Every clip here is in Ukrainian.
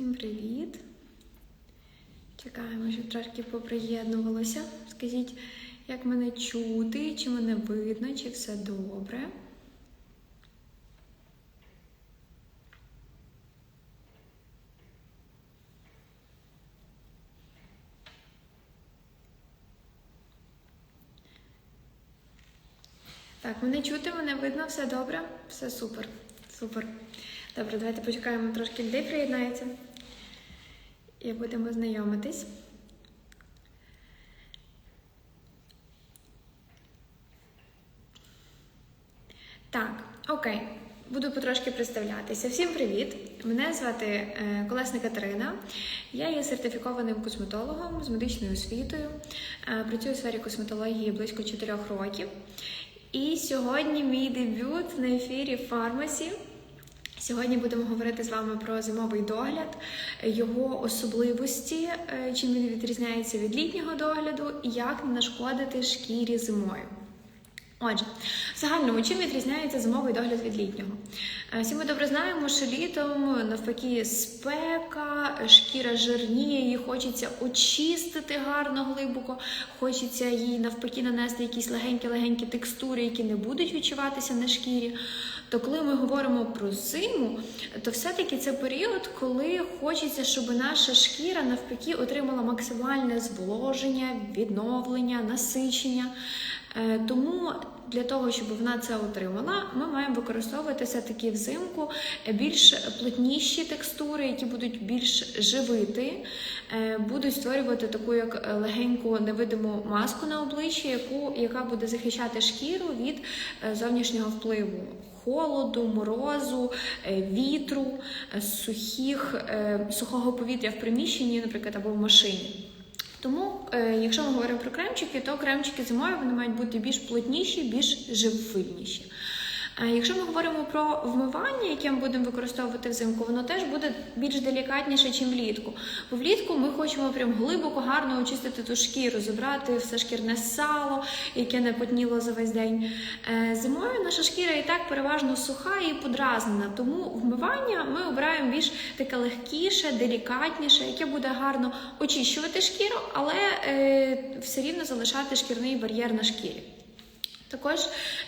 Всім привіт! Чекаємо, щоб трошки поприєднувалося. Скажіть, як мене чути, чи мене видно, чи все добре? Так, мене чути, мене видно, все добре, все супер. Супер. Добре, давайте почекаємо трошки людей приєднається. І будемо знайомитись. Так, окей. Буду потрошки представлятися. Всім привіт! Мене звати е, Колесна Катерина. Я є сертифікованим косметологом з медичною освітою. Е, Працюю у сфері косметології близько 4 років. І сьогодні мій дебют на ефірі Фармасі. Сьогодні будемо говорити з вами про зимовий догляд, його особливості, е, чим він відрізняється від літнього догляду і як не нашкодити шкірі зимою. Отже, в загальному, чим відрізняється зимовий догляд від літнього? Е, Всі ми добре знаємо, що літом навпаки спека, шкіра жирніє, її хочеться очистити гарно глибоко, хочеться їй навпаки нанести якісь легенькі-легенькі текстури, які не будуть відчуватися на шкірі. То коли ми говоримо про зиму, то все-таки це період, коли хочеться, щоб наша шкіра навпаки отримала максимальне зволоження, відновлення, насичення. Е, Тому для того, щоб вона це отримала, ми маємо використовувати все-таки взимку більш плотніші текстури, які будуть більш живити, е, будуть створювати таку як легеньку невидиму маску на обличчі, яку, яка буде захищати шкіру від е, зовнішнього впливу. Холоду, морозу, е, вітру, е, сухих, е, сухого повітря в приміщенні, наприклад, або в машині. Тому, е, якщо ми говоримо про кремчики, то кремчики зимою вони мають бути більш плотніші, більш живильніші. Е, Якщо ми говоримо про вмивання, яке ми будемо використовувати взимку, воно теж буде більш делікатніше, ніж влітку. Бо влітку ми хочемо прям глибоко, гарно очистити ту шкіру, забрати все шкірне сало, яке не потніло за весь день. Е, Зимою наша шкіра і так переважно суха і подразнена, тому вмивання ми обираємо більш таке легкіше, делікатніше, яке буде гарно очищувати шкіру, але е, все рівно залишати шкірний бар'єр на шкірі. Також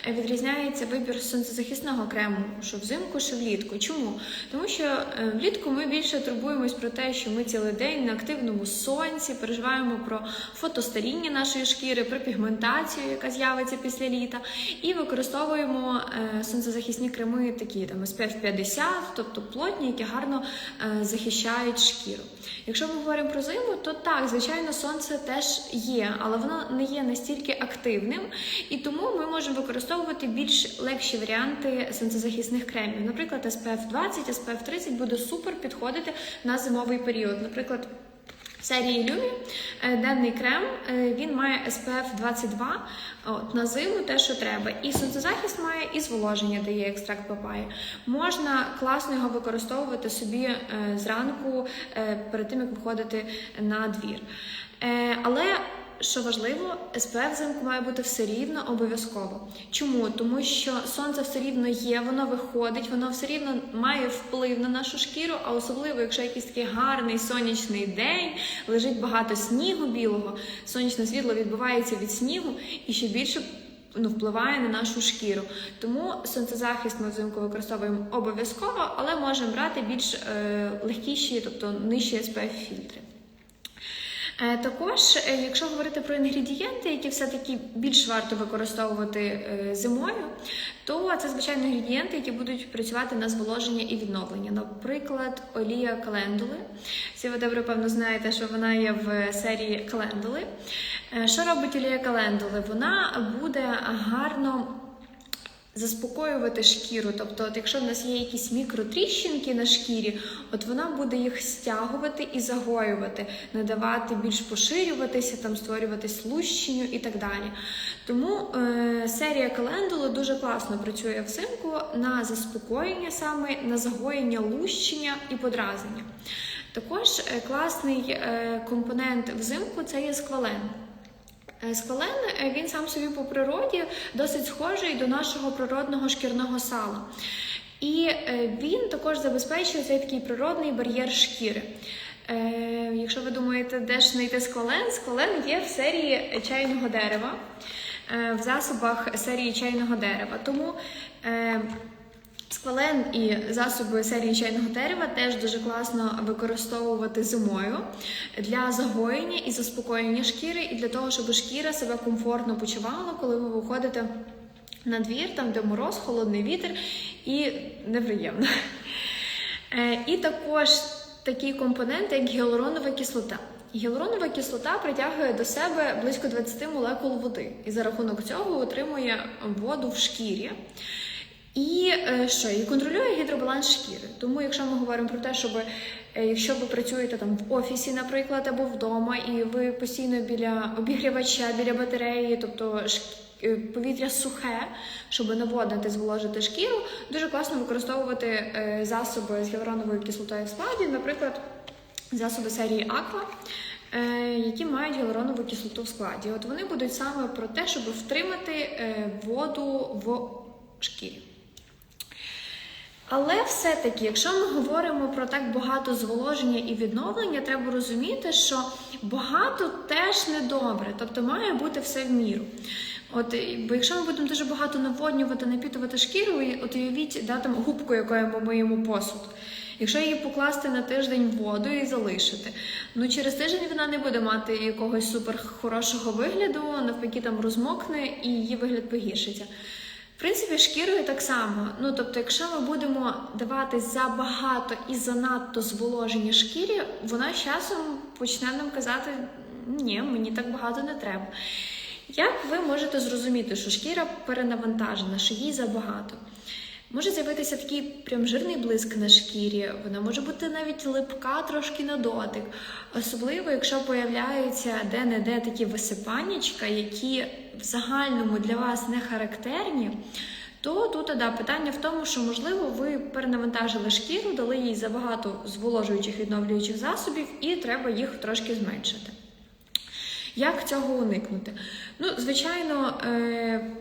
е, відрізняється вибір сонцезахисного крему, що взимку, що влітку. Чому? Тому що е, влітку ми більше турбуємось про те, що ми цілий день на активному сонці переживаємо про фотостаріння нашої шкіри, про пігментацію, яка з'явиться після літа, і використовуємо е, сонцезахисні креми, такі там SPF 50, тобто плотні, які гарно захищають шкіру. Якщо ми говоримо про зиму, то так, звичайно, сонце теж є, але воно не є настільки активним, і тому ми можемо використовувати більш легші варіанти сонцезахисних кремів. Наприклад, SPF 20, SPF 30 буде супер підходити на зимовий період. Наприклад, в серії Lumі е, денний крем е, він має SPF 22 от, на зиму, те, що треба. І сонцезахист має, і зволоження дає екстракт папаї. Можна класно його використовувати собі е, зранку перед тим, як виходити на двір. Але що важливо, SPF взимку має бути все рівно обов'язково. Чому? Тому що сонце все рівно є, воно виходить, воно все рівно має вплив на нашу шкіру, а особливо, якщо якийсь такий гарний сонячний день, лежить багато снігу білого, сонячне світло відбувається від снігу і ще більше. Ну, впливає на нашу шкіру. Тому сонцезахист ми взимку використовуємо обов'язково, але можемо брати більш е, легкіші, тобто нижчі SPF фільтри. Е, Також, е, якщо говорити про інгредієнти, які все-таки більш варто використовувати е, зимою, то це звичайно інгредієнти, які будуть працювати на зволоження і відновлення. Наприклад, олія календули. Всі ви добре, певно, знаєте, що вона є в серії календули. Що робить олія календули? Вона буде гарно. Заспокоювати шкіру, тобто, от якщо в нас є якісь мікротріщинки на шкірі, от вона буде їх стягувати і загоювати, надавати більш поширюватися, там створюватись лущенню і так далі. Тому е, серія календули дуже класно працює взимку на заспокоєння саме, на загоєння лущення і подразнення. Також е, класний е, компонент взимку це є сквален. Е, Сквален е, він сам собі по природі досить схожий до нашого природного шкірного сала. І е, він також забезпечує цей такий природний бар'єр шкіри. Е, якщо ви думаєте, де ж знайти сквален, сквален є в серії чайного дерева, е, в засобах серії чайного дерева. Тому е, сквален і засоби серії чайного дерева теж дуже класно використовувати зимою для загоєння і заспокоєння шкіри, і для того, щоб шкіра себе комфортно почувала, коли ви виходите на двір, там де мороз, холодний вітер і неприємно. Е, І також такі компоненти, як гіалуронова кислота. Гіалуронова кислота притягує до себе близько 20 молекул води, і за рахунок цього утримує воду в шкірі. І е, що і контролює гідробаланс шкіри. Тому, якщо ми говоримо про те, щоб е, якщо ви працюєте там в офісі, наприклад, або вдома, і ви постійно біля обігрівача, біля батареї, тобто е, повітря сухе, щоб наводнити, зволожити шкіру, дуже класно використовувати засоби з гіалуроновою кислотою в складі, наприклад, засоби серії е, Які мають гіалуронову кислоту в складі. От вони будуть саме про те, щоб втримати воду в шкірі. Але все-таки, якщо ми говоримо про так багато зволоження і відновлення, треба розуміти, що багато теж недобре, тобто має бути все в міру. От, бо якщо ми будемо дуже багато наводнювати, напітувати шкіру, і от уявіть, да, там губку, якою ми миємо посуд. Якщо її покласти на тиждень в воду і залишити, ну через тиждень вона не буде мати якогось супер хорошого вигляду, навпаки, там розмокне і її вигляд погіршиться. Принципі, шкірою так само. Ну тобто, якщо ми будемо давати забагато і занадто зволожені шкірі, вона з часом почне нам казати: ні, мені так багато не треба. Як ви можете зрозуміти, що шкіра перенавантажена, що їй забагато? Може з'явитися такий прям жирний блиск на шкірі, вона може бути навіть липка трошки на дотик. Особливо, якщо появляються де-не-де такі висипаннячка, які в загальному для вас не характерні, то тут да, питання в тому, що можливо ви перенавантажили шкіру, дали їй забагато зволожуючих відновлюючих засобів, і треба їх трошки зменшити. Як цього уникнути? Ну, звичайно, е,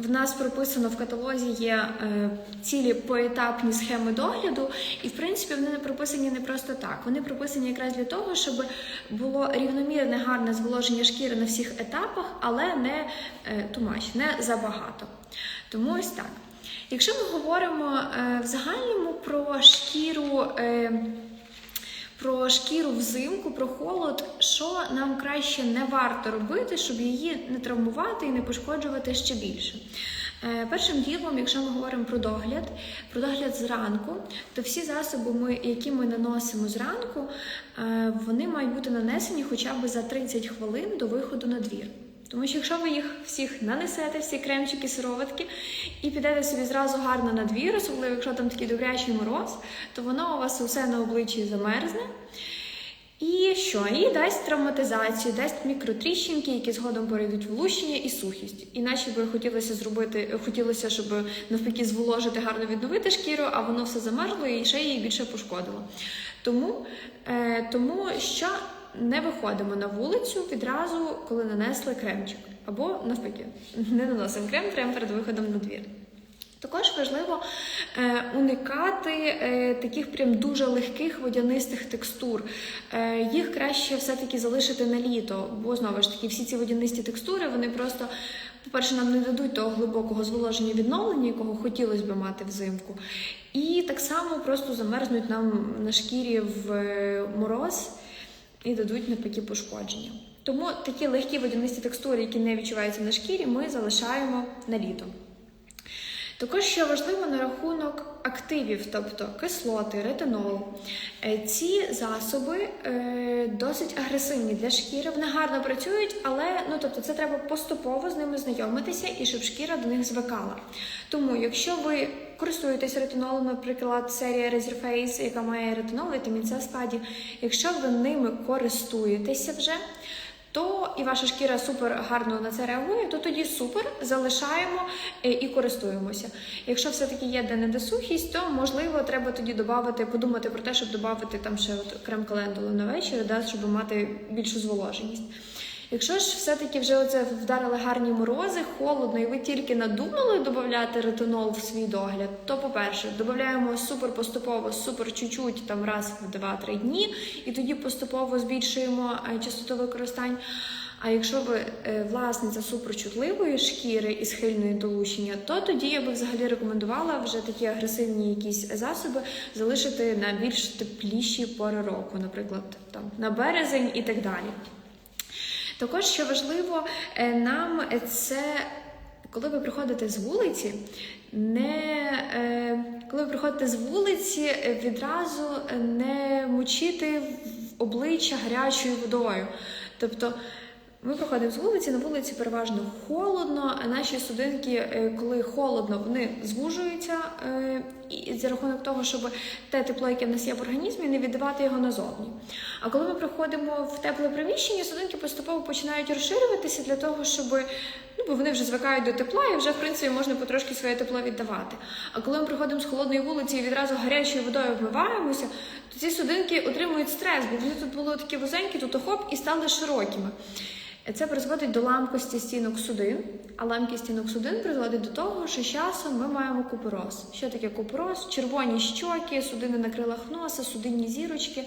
в нас прописано в каталозі є е, цілі поетапні схеми догляду, і в принципі вони не прописані не просто так. Вони прописані якраз для того, щоб було рівномірне гарне зволоження шкіри на всіх етапах, але не е, much, не забагато. Тому ось так. Якщо ми говоримо е, в загальному про шкіру. Е, про шкіру взимку, про холод, що нам краще не варто робити, щоб її не травмувати і не пошкоджувати ще більше. Е, Першим ділом, якщо ми говоримо про догляд, про догляд зранку, то всі засоби, ми, які ми наносимо зранку, е, вони мають бути нанесені хоча б за 30 хвилин до виходу на двір. Тому що якщо ви їх всіх нанесете, всі кремчики, сироватки, і підете собі зразу гарно на двір, особливо якщо там такий добрячий мороз, то воно у вас усе на обличчі замерзне. І що? І дасть травматизацію, дасть мікротріщинки, які згодом перейдуть в лущення і сухість. Іначе би хотілося зробити, хотілося, щоб навпаки зволожити, гарно відновити шкіру, а воно все замерзло і ще її більше пошкодило. Тому, е, тому що не виходимо на вулицю відразу, коли нанесли кремчик. Або навпаки, не наносимо крем прямо перед виходом на двір. Також важливо е, уникати е, таких прям дуже легких водянистих текстур. Е, їх краще все-таки залишити на літо, бо знову ж таки всі ці водянисті текстури вони просто, по-перше, нам не дадуть того глибокого зволоження відновлення, якого хотілося б мати взимку. І так само просто замерзнуть нам на шкірі в е, мороз і дадуть не такі пошкодження. Тому такі легкі водянисті текстури, які не відчуваються на шкірі, ми залишаємо на літо. Також що важливо на рахунок активів, тобто кислоти, ретинол. Е, Ці засоби е, досить агресивні для шкіри, вони гарно працюють, але ну тобто це треба поступово з ними знайомитися і щоб шкіра до них звикала. Тому, якщо ви користуєтесь ретинолом, наприклад, серія Reserface, яка має ретинол, вітамін С в складі, якщо ви ними користуєтеся вже, то і ваша шкіра супер гарно на це реагує, то тоді супер залишаємо е, і користуємося. Якщо все-таки є де недосухість, то можливо треба тоді додати, подумати про те, щоб додати там ще от крем календулу на вечір, да, щоб мати більшу зволоженість. Якщо ж все-таки вже оце вдарили гарні морози, холодно, і ви тільки надумали додати ретинол в свій догляд, то по-перше, додаємо супер поступово, супер чуть-чуть, там раз в 2-3 дні, і тоді поступово збільшуємо е, частоту використань. А якщо ви е, власниця суперчутливої шкіри і схильної до лущення, то тоді я би взагалі рекомендувала вже такі агресивні якісь засоби залишити на більш тепліші пори року, наприклад, там на березень і так далі. Також що важливо, е, нам це коли ви приходите з вулиці, не е, коли ви приходите з вулиці, е, відразу не мочити в обличчя гарячою водою. Тобто ми проходимо з вулиці, на вулиці переважно холодно, а наші судинки, коли холодно, вони звужуються і за рахунок того, щоб те тепло, яке в нас є в організмі, не віддавати його назовні. А коли ми приходимо в тепле приміщення, судинки поступово починають розширюватися для того, щоб ну, бо вони вже звикають до тепла і вже в принципі можна потрошки своє тепло віддавати. А коли ми приходимо з холодної вулиці і відразу гарячою водою вмиваємося, то ці судинки отримують стрес, бо вони тут були такі вузенькі, тут хоп і стали широкими. Це призводить до ламкості стінок судин, а ламкість стінок судин призводить до того, що з часом ми маємо купороз. Що таке купороз? Червоні щоки, судини на крилах носа, судинні зірочки.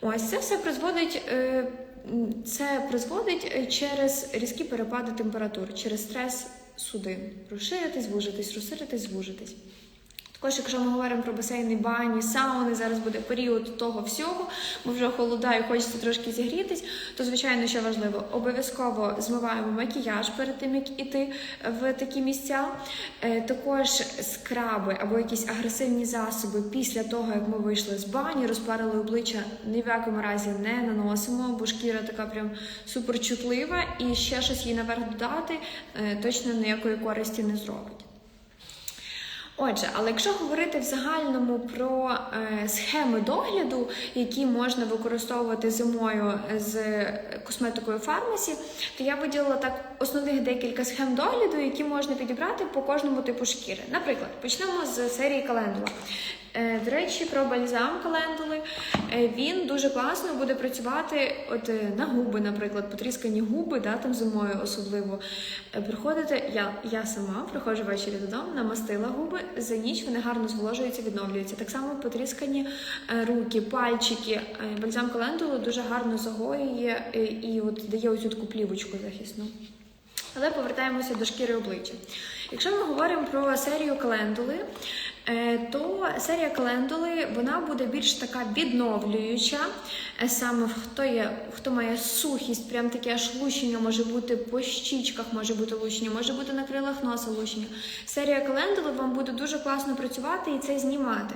Ось це все призводить. е, Це призводить е, через різкі перепади температур, через стрес судин. Розширитись, звужитись, розширитись, звужитись. Також, якщо ми говоримо про басейни, бані, сауни, зараз буде період того всього, бо вже холодає, хочеться трошки зігрітись, то звичайно, що важливо, обов'язково змиваємо макіяж перед тим, як іти в такі місця. Е, Також скраби або якісь агресивні засоби після того, як ми вийшли з бані, розпарили обличчя, ні в якому разі не наносимо, бо шкіра така прям суперчутлива, і ще щось їй наверх додати е, точно ніякої користі не зробить. Отже, але якщо говорити в загальному про е, схеми догляду, які можна використовувати зимою з косметикою фармасі, то я виділила так основних декілька схем догляду, які можна підібрати по кожному типу шкіри. Наприклад, почнемо з серії календула. Е, До речі, про бальзам календули. Е, Він дуже класно буде працювати от е, на губи, наприклад, потріскані губи, да, там зимою особливо. Приходите, я, я сама приходжу ввечері додому, намастила губи, за ніч вони гарно зволожуються, відновлюються. Так само потріскані руки, пальчики. Бальзам календулу дуже гарно загоює і от дає оцю таку плівочку захисну. Але повертаємося до шкіри обличчя. Якщо ми говоримо про серію календули, то серія календули вона буде більш така відновлююча. Е, Саме хто є, хто має сухість, прям таке аж лущення може бути по щічках, може бути лущення, може бути на крилах носа лущення. Серія календули вам буде дуже класно працювати і це знімати.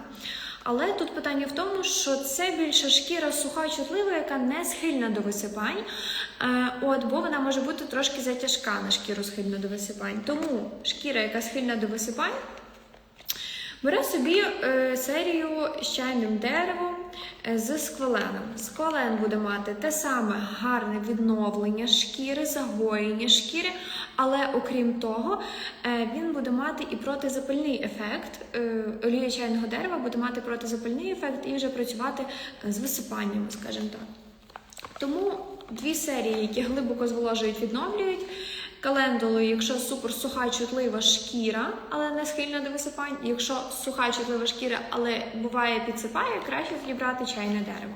Але тут питання в тому, що це більше шкіра суха, чутлива, яка не схильна до висипань. Е, От, бо вона може бути трошки затяжка на шкіру схильну до висипань. Тому шкіра, яка схильна до висипань, бере собі е, серію з чайним деревом е, з скваленом. Сквален буде мати те саме гарне відновлення шкіри, загоєння шкіри, але окрім того, е, він буде мати і протизапальний ефект. Олія чайного дерева буде мати протизапальний ефект і вже працювати з висипаннями, скажімо так. Тому дві серії, які глибоко зволожують, відновлюють. Календулу, якщо супер суха чутлива шкіра, але не схильна до висипань. Якщо суха чутлива шкіра, але буває підсипає, краще тоді чайне дерево.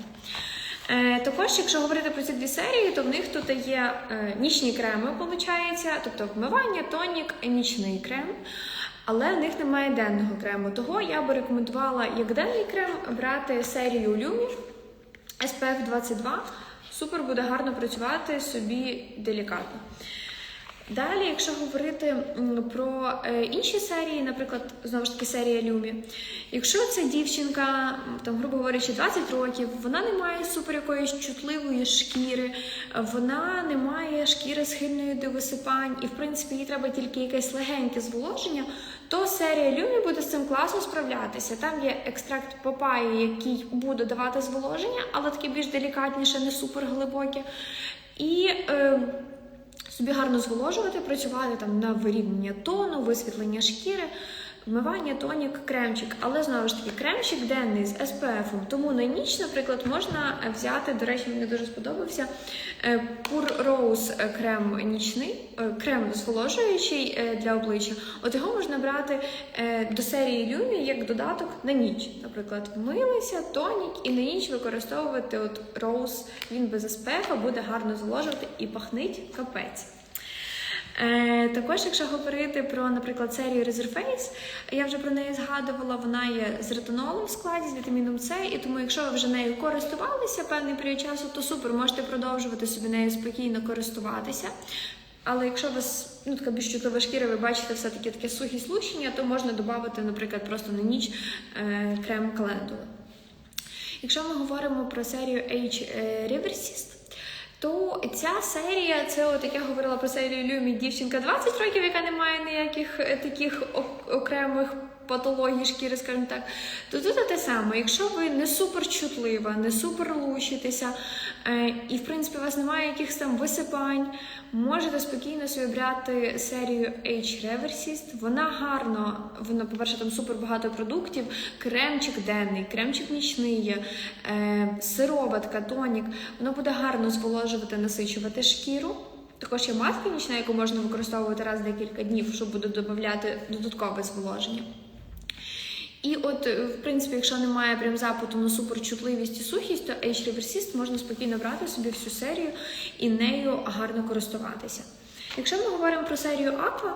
Е, також, якщо говорити про ці дві серії, то в них тут є е, нічні креми, виходить, тобто вмивання, тонік, нічний крем. Але в них немає денного крему. Того я би рекомендувала як денний крем брати серію Lumif SPF 22. Супер буде гарно працювати собі делікатно. Далі, якщо говорити про е, інші серії, наприклад, знову ж таки серія Люмі, якщо це дівчинка, там, грубо говорячи, 20 років, вона не має супер якоїсь чутливої шкіри, вона не має шкіри схильної до висипань, і в принципі їй треба тільки якесь легеньке зволоження, то серія Люмі буде з цим класно справлятися. Там є екстракт папаї, який буде давати зволоження, але таке більш делікатніше, не супер глибоке. І е, собі гарно зволожувати, працювати там на вирівняння тону, висвітлення шкіри. Вмивання, тонік, кремчик. Але знову ж таки, кремчик денний з SPF. Тому на ніч, наприклад, можна взяти, до речі, мені дуже сподобався е, Pure Rose крем нічний, е, крем зволожуючий е, для обличчя. От його можна брати е, до серії Люмі як додаток на ніч. Наприклад, вмилися, тонік і на ніч використовувати от Rose, він без SPF, буде гарно зволожувати і пахнить капець. Е, також, якщо говорити про, наприклад, серію Reserface, я вже про неї згадувала, вона є з ретинолом в складі, з вітаміном С, і тому, якщо ви вже нею користувалися певний період часу, то супер, можете продовжувати собі нею спокійно користуватися. Але якщо у вас ну, така більш чутлива шкіра, ви бачите все-таки таке сухі слущення, то можна додати, наприклад, просто на ніч е, крем календули. Якщо ми говоримо про серію H Reversist, то ця серія, це от як я говорила про серію Люмі дівчинка 20 років, яка не має ніяких е, таких окремих патологій шкіри, скажімо так. То тут те саме, якщо ви не супер чутлива, не супер лущитеся, е, і в принципі у вас немає якихось там висипань, можете спокійно собі брати серію H Reversist. Вона гарно, вона, по-перше, там супер багато продуктів, кремчик денний, кремчик нічний, е, сироватка, тонік. Воно буде гарно зволожувати, насичувати шкіру. Також є маска нічна, яку можна використовувати раз в декілька днів, щоб буде додати додаткове зволоження. І от, е, в принципі, якщо немає прям запиту на суперчутливість і сухість, то H Reversist можна спокійно брати собі всю серію і нею гарно користуватися. Якщо ми говоримо про серію Aqua,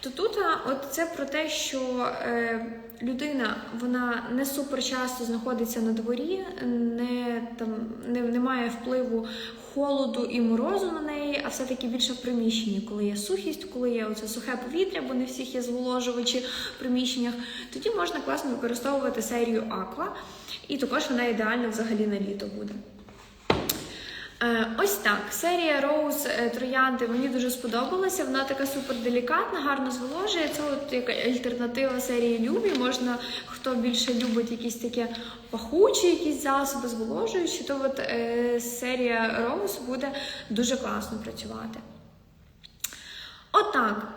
то тут от це про те, що е, людина вона не супер часто знаходиться на дворі, не, там, не, не має впливу холоду і морозу на неї, а все-таки більше в приміщенні, коли є сухість, коли є оце сухе повітря, бо не всіх є зволожувачі в приміщеннях, тоді можна класно використовувати серію Aqua, і також вона ідеальна взагалі на літо буде. Е, Ось так. Серія Rose е, Троянди мені дуже сподобалася. Вона така супер делікатна, гарно зволожує. Це от як альтернатива серії Любі. Можна, хто більше любить якісь такі пахучі, якісь засоби зволожуючі, то от е, серія Rose буде дуже класно працювати. Отак.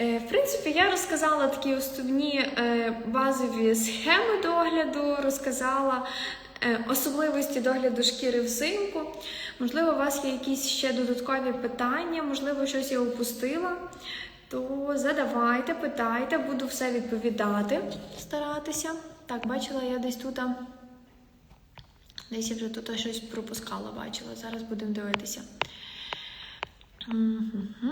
Е, В принципі, я розказала такі основні базові схеми догляду, розказала особливості догляду шкіри взимку. Можливо, у вас є якісь ще додаткові питання, можливо, щось я упустила. То задавайте, питайте, буду все відповідати, старатися. Так, бачила я десь тут. Десь я вже тут щось пропускала, бачила. Зараз будемо дивитися. Мгм.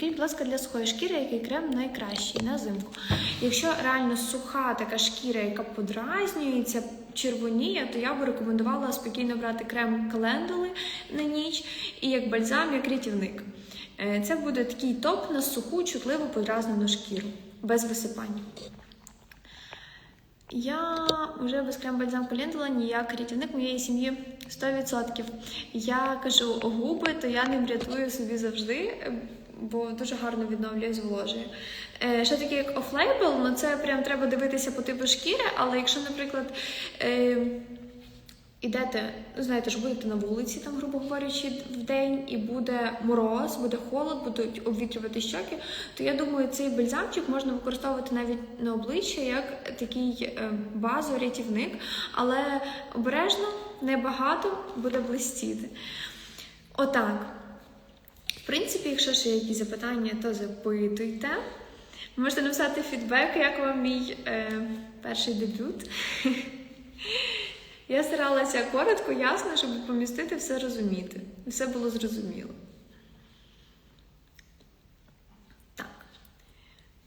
Підкажіть, будь ласка, для сухої шкіри, який крем найкращий на зимку. Якщо реально суха така шкіра, яка подразнюється, червоніє, то я би рекомендувала спокійно брати крем календули на ніч і як бальзам, як рятівник. Е, Це буде такий топ на суху, чутливу подразнену шкіру, без висипань. Я вже без крем бальзам календула ніяк рятівник моєї сім'ї 100%. Я кажу губи, то я ним рятую собі завжди, бо дуже гарно відновлює, зволожує. Е, Що таке як офлейбл, ну це прям треба дивитися по типу шкіри, але якщо, наприклад, е, ідете, ну знаєте ж, будете на вулиці, там, грубо говорячи, в день, і буде мороз, буде холод, будуть обвітрювати щоки, то я думаю, цей бальзамчик можна використовувати навіть на обличчя як такий е, базу-рятівник, але обережно, небагато буде блистіти. Отак. Принципі, якщо ще є якісь запитання, то запитуйте. Можете написати фідбек, як вам мій е, перший дебют. Я старалася коротко, ясно, щоб помістити все розуміти. Все було зрозуміло. Так.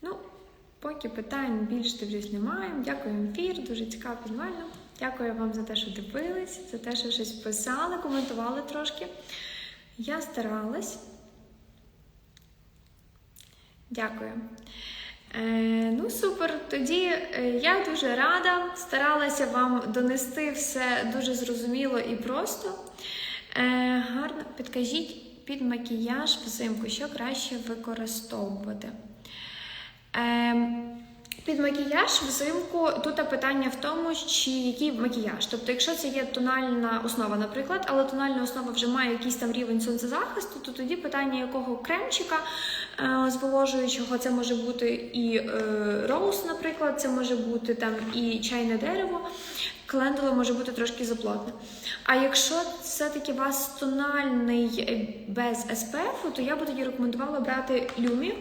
Ну, поки питань більш дивлюсь немає. Дякую ефір, дуже цікаво пізнавально. Дякую вам за те, що дивились, за те, що щось писали, коментували трошки. Я старалась. Дякую. Е, ну, супер. Тоді е, я дуже рада, старалася вам донести все дуже зрозуміло і просто. Е, гарно підкажіть під макіяж взимку, що краще використовувати. Е, Під макіяж взимку тут питання в тому, чи який макіяж. Тобто, якщо це є тональна основа, наприклад, але тональна основа вже має якийсь там рівень сонцезахисту, то тоді питання якого кремчика е, зволожуючого, це може бути і е, роуз, наприклад, це може бути там і чайне дерево. Календула може бути трошки заплотна. А якщо все-таки у вас тональний без SPF, то я би тоді рекомендувала брати люмі.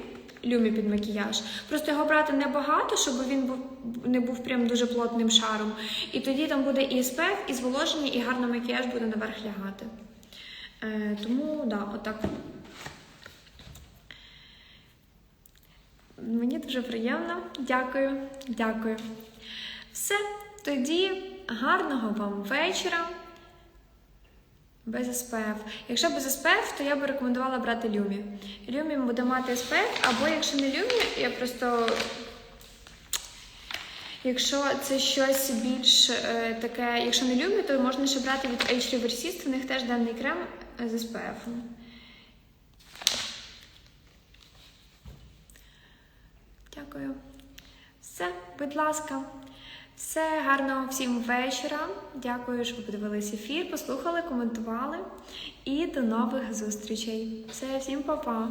Люмі під макіяж. Просто його брати небагато, щоб він був не був прям дуже плотним шаром. І тоді там буде і SPF, і зволоження, і гарно макіяж буде наверх лягати. Е, тому, да, отак. Мені дуже приємно. Дякую, дякую. Все, тоді гарного вам вечора. Без SPF. Якщо без SPF, то я би рекомендувала брати Люмі. Люмі буде мати SPF, або якщо не Люмі, я просто. Якщо це щось більш е, таке, якщо не Люмі, то можна ще брати від H Reversist, в них теж денний крем з SPF. Дякую. Все, будь ласка. Все гарного всім вечора. Дякую, що ви подивилися ефір, послухали, коментували. І до нових зустрічей. Все, всім па-па!